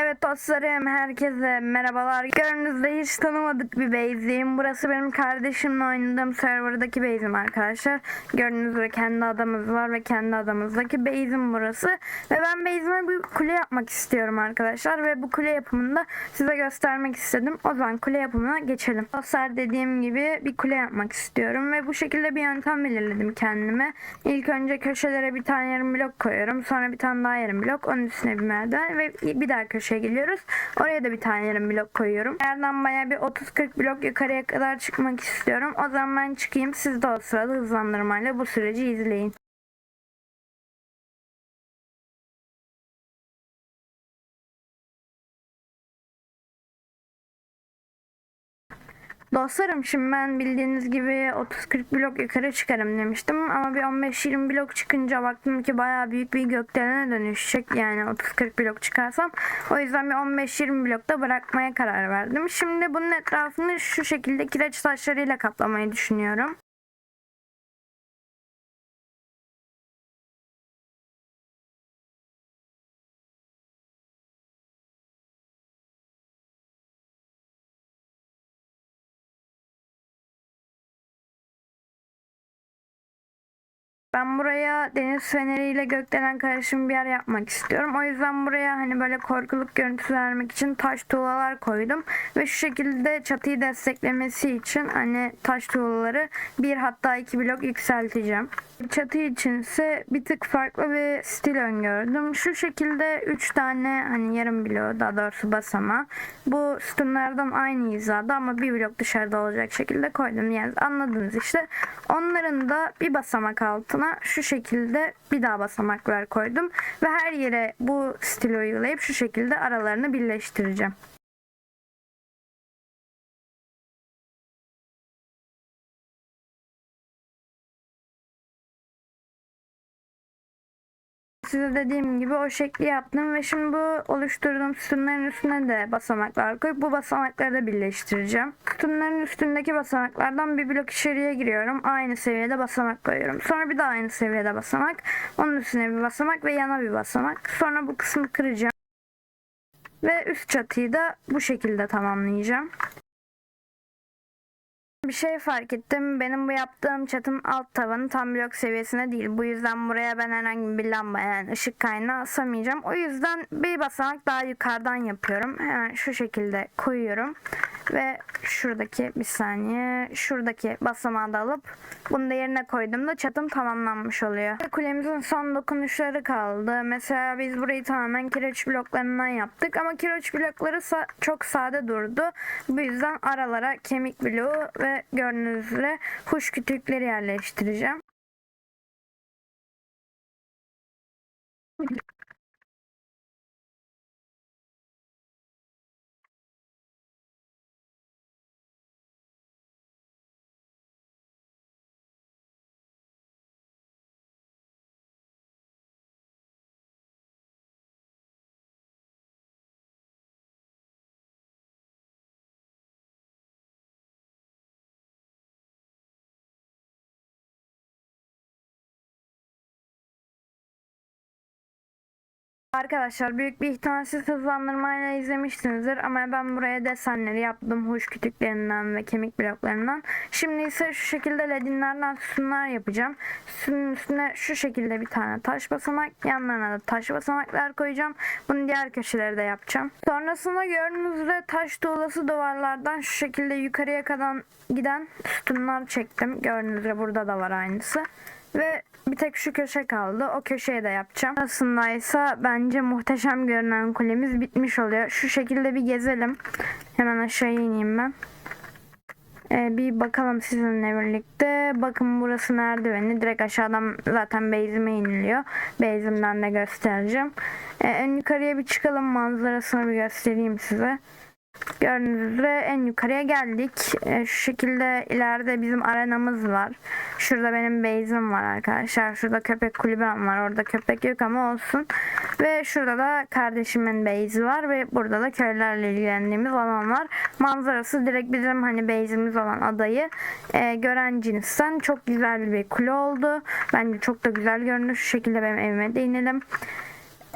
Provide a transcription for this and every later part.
Evet dostlarım herkese merhabalar. Gördüğünüzde hiç tanımadık bir base'im. Burası benim kardeşimle oynadığım serverdaki base'im arkadaşlar. Gördüğünüz gibi kendi adamız var ve kendi adamızdaki base'im burası. Ve ben base'ime bir kule yapmak istiyorum arkadaşlar. Ve bu kule yapımını da size göstermek istedim. O zaman kule yapımına geçelim. Dostlar dediğim gibi bir kule yapmak istiyorum. Ve bu şekilde bir yöntem belirledim kendime. İlk önce köşelere bir tane yarım blok koyuyorum. Sonra bir tane daha yarım blok. Onun üstüne bir merdiven ve bir daha köşeye geliyoruz. Oraya da bir tane yarım blok koyuyorum. Yerden baya bir 30-40 blok yukarıya kadar çıkmak istiyorum. O zaman ben çıkayım. Siz de o sırada hızlandırmayla bu süreci izleyin. Dostlarım şimdi ben bildiğiniz gibi 30-40 blok yukarı çıkarım demiştim ama bir 15-20 blok çıkınca baktım ki baya büyük bir gökdelene dönüşecek yani 30-40 blok çıkarsam o yüzden bir 15-20 blokta bırakmaya karar verdim. Şimdi bunun etrafını şu şekilde kireç taşlarıyla kaplamayı düşünüyorum. Ben buraya deniz feneriyle gökdelen karışım bir yer yapmak istiyorum. O yüzden buraya hani böyle korkuluk görüntüsü vermek için taş tuğlalar koydum. Ve şu şekilde çatıyı desteklemesi için hani taş tuğlaları bir hatta iki blok yükselteceğim. Çatı içinse bir tık farklı bir stil öngördüm. Şu şekilde 3 tane hani yarım blok daha doğrusu basama. Bu sütunlardan aynı hizada ama bir blok dışarıda olacak şekilde koydum. Yani anladınız işte. Onların da bir basamak altına şu şekilde bir daha basamaklar koydum. Ve her yere bu stil uygulayıp şu şekilde aralarını birleştireceğim. Size dediğim gibi o şekli yaptım ve şimdi bu oluşturduğum sütunların üstüne de basamaklar koyup bu basamakları da birleştireceğim. Sütunların üstündeki basamaklardan bir blok içeriye giriyorum. Aynı seviyede basamak koyuyorum. Sonra bir daha aynı seviyede basamak. Onun üstüne bir basamak ve yana bir basamak. Sonra bu kısmı kıracağım. Ve üst çatıyı da bu şekilde tamamlayacağım. Bir şey fark ettim. Benim bu yaptığım çatın alt tavanı tam blok seviyesine değil. Bu yüzden buraya ben herhangi bir lamba yani ışık kaynağı asamayacağım. O yüzden bir basamak daha yukarıdan yapıyorum. Hemen şu şekilde koyuyorum. Ve şuradaki bir saniye şuradaki basamağı da alıp bunu da yerine koyduğumda çatım tamamlanmış oluyor. Kulemizin son dokunuşları kaldı. Mesela biz burayı tamamen kireç bloklarından yaptık ama kireç blokları sa- çok sade durdu. Bu yüzden aralara kemik bloğu ve gördüğünüz üzere kuş kütükleri yerleştireceğim. Arkadaşlar büyük bir ihtimalsiz hızlandırmayla izlemişsinizdir ama ben buraya desenleri yaptım huş kütüklerinden ve kemik bloklarından. Şimdi ise şu şekilde ledinlerden sütunlar yapacağım. Sütunun üstüne şu şekilde bir tane taş basamak yanlarına da taş basamaklar koyacağım. Bunu diğer köşelere de yapacağım. Sonrasında gördüğünüz üzere taş tuğlası duvarlardan şu şekilde yukarıya kadar giden sütunlar çektim. Gördüğünüz üzere burada da var aynısı. Ve bir tek şu köşe kaldı. O köşeyi de yapacağım. Aslındaysa bence muhteşem görünen kulemiz bitmiş oluyor. Şu şekilde bir gezelim. Hemen aşağı ineyim ben. Ee, bir bakalım sizinle birlikte. Bakın burası merdiveni. Direkt aşağıdan zaten base'ime iniliyor. Base'imden de göstereceğim. Ee, en yukarıya bir çıkalım. Manzarasını bir göstereyim size. Gördüğünüz üzere en yukarıya geldik. Ee, şu şekilde ileride bizim arenamız var. Şurada benim base'im var arkadaşlar. Şurada köpek kulübem var. Orada köpek yok ama olsun. Ve şurada da kardeşimin base'i var ve burada da köylerle ilgilendiğimiz alan var. Manzarası direkt bizim hani base'imiz olan adayı e, gören cinsten çok güzel bir kule oldu. Bence çok da güzel görünüyor. Şu şekilde benim evime de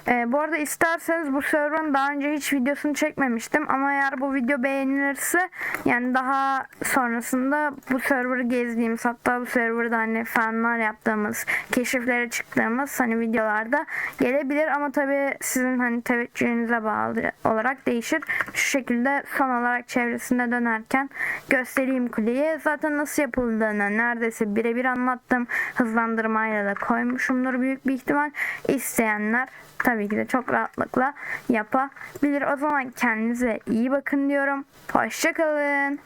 Ee, bu arada isterseniz bu server'ın daha önce hiç videosunu çekmemiştim ama eğer bu video beğenilirse yani daha sonrasında bu server'ı gezdiğimiz hatta bu server'da hani farmlar yaptığımız keşiflere çıktığımız hani videolarda gelebilir ama tabi sizin hani teveccühünüze bağlı olarak değişir. Şu şekilde son olarak çevresinde dönerken göstereyim kuleyi. Zaten nasıl yapıldığını neredeyse birebir anlattım. Hızlandırmayla da koymuşumdur büyük bir ihtimal. İsteyenler tabii ki de çok rahatlıkla yapabilir. O zaman kendinize iyi bakın diyorum. Hoşçakalın.